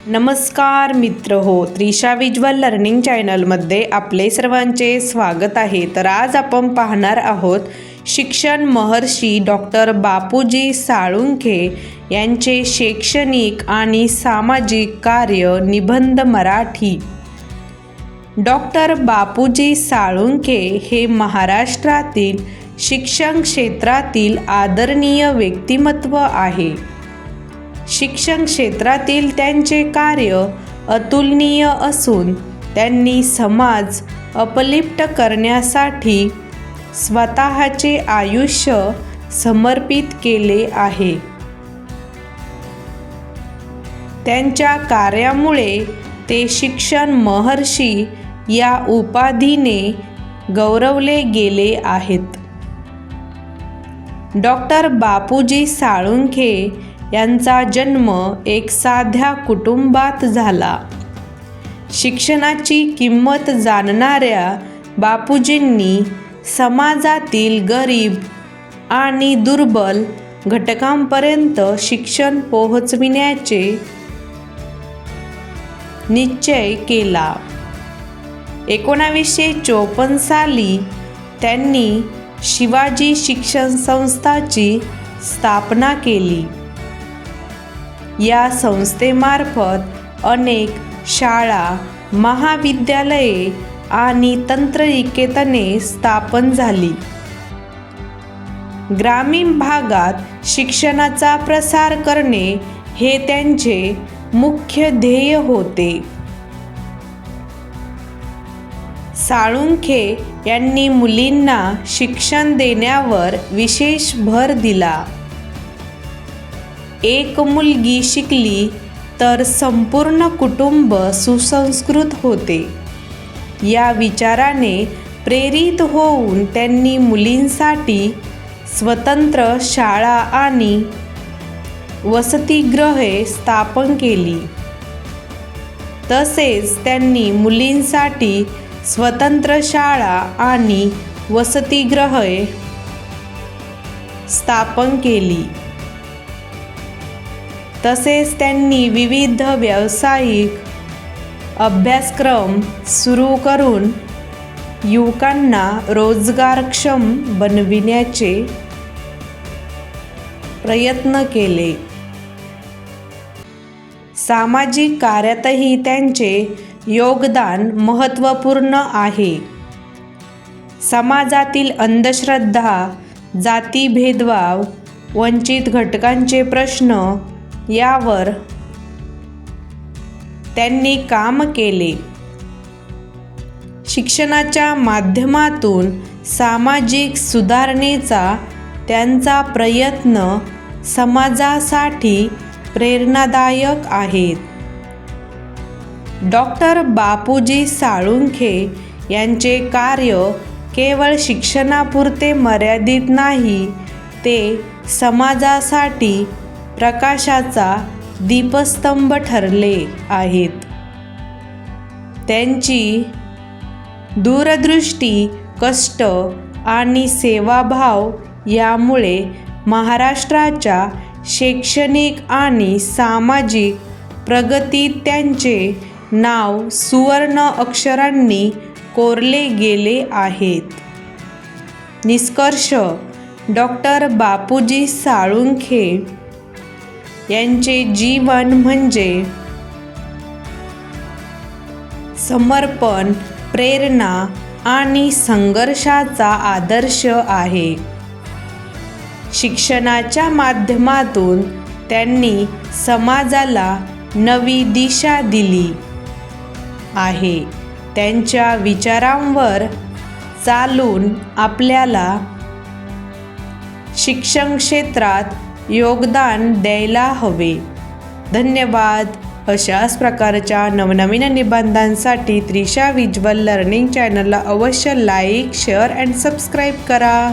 नमस्कार मित्र हो त्रिशा विज्वल लर्निंग चॅनलमध्ये आपले सर्वांचे स्वागत आहे. तर आज आपण पाहणार आहोत शिक्षण महर्षी डॉक्टर बापूजी साळुंखे यांचे शैक्षणिक आणि सामाजिक कार्य निबंध मराठी. डॉक्टर बापूजी साळुंखे हे महाराष्ट्रातील शिक्षण क्षेत्रातील आदरणीय व्यक्तिमत्व आहे. शिक्षण क्षेत्रातील त्यांचे कार्य अतुलनीय असून त्यांनी समाज अपलिप्त करण्यासाठी स्वतःचे आयुष्य समर्पित केले आहे. त्यांच्या कार्यामुळे ते शिक्षण महर्षी या उपाधीने गौरवले गेले आहेत. डॉक्टर बापूजी साळुंखे यांचा जन्म एक साध्या कुटुंबात झाला. शिक्षणाची किंमत जाणणाऱ्या बापूजींनी समाजातील गरीब आणि दुर्बल घटकांपर्यंत शिक्षण पोहोचविण्याचे निश्चय केला. एकोणावीसशे चोपन्न साली त्यांनी शिवाजी शिक्षण संस्थाची स्थापना केली. या संस्थेमार्फत अनेक शाळा महाविद्यालये आणि तंत्रनिकेतने स्थापन झाली. ग्रामीण भागात शिक्षणाचा प्रसार करणे हे त्यांचे मुख्य ध्येय होते. साळुंखे यांनी मुलींना शिक्षण देण्यावर विशेष भर दिला. एक मुलगी शिकली तर संपूर्ण कुटुंब सुसंस्कृत होते. या विचाराने प्रेरित होऊन त्यांनी मुलींसाठी स्वतंत्र शाळा आणि वसतिगृहे स्थापन केली. तसेच त्यांनी मुलींसाठी स्वतंत्र शाळा आणि वसतिगृहे स्थापन केली. तसेच त्यांनी विविध व्यावसायिक अभ्यासक्रम सुरू करून युवकांना रोजगारक्षम बनविण्याचे प्रयत्न केले. सामाजिक कार्यातही त्यांचे योगदान महत्त्वपूर्ण आहे. समाजातील अंधश्रद्धा जातीभेदभाव वंचित घटकांचे प्रश्न यावर त्यांनी काम केले. शिक्षणाच्या माध्यमातून सामाजिक सुधारणेचा त्यांचा प्रयत्न समाजासाठी प्रेरणादायक आहेत. डॉक्टर बापूजी साळुंखे यांचे कार्य केवळ शिक्षणापुरते मर्यादित नाही ते समाजासाठी प्रकाशाचा दीपस्तंभ ठरले आहेत. त्यांची दूरदृष्टी कष्ट आणि सेवाभाव यामुळे महाराष्ट्राच्या शैक्षणिक आणि सामाजिक प्रगतीत त्यांचे नाव सुवर्ण अक्षरांनी कोरले गेले आहेत. निष्कर्ष डॉक्टर बापूजी साळुंखे यांचे जीवन म्हणजे समर्पण प्रेरणा आणि संघर्षाचा आदर्श आहे. शिक्षणाच्या माध्यमातून त्यांनी समाजाला नवी दिशा दिली आहे. त्यांच्या विचारांवर चालून आपल्याला शिक्षण क्षेत्रात योगदान द्यायला हवे. धन्यवाद. अशाच प्रकारच्या नवनवीन निबंधांसाठी त्रिशा विज्वल लर्निंग चॅनलला अवश्य लाईक शेअर अँड सबस्क्राईब करा.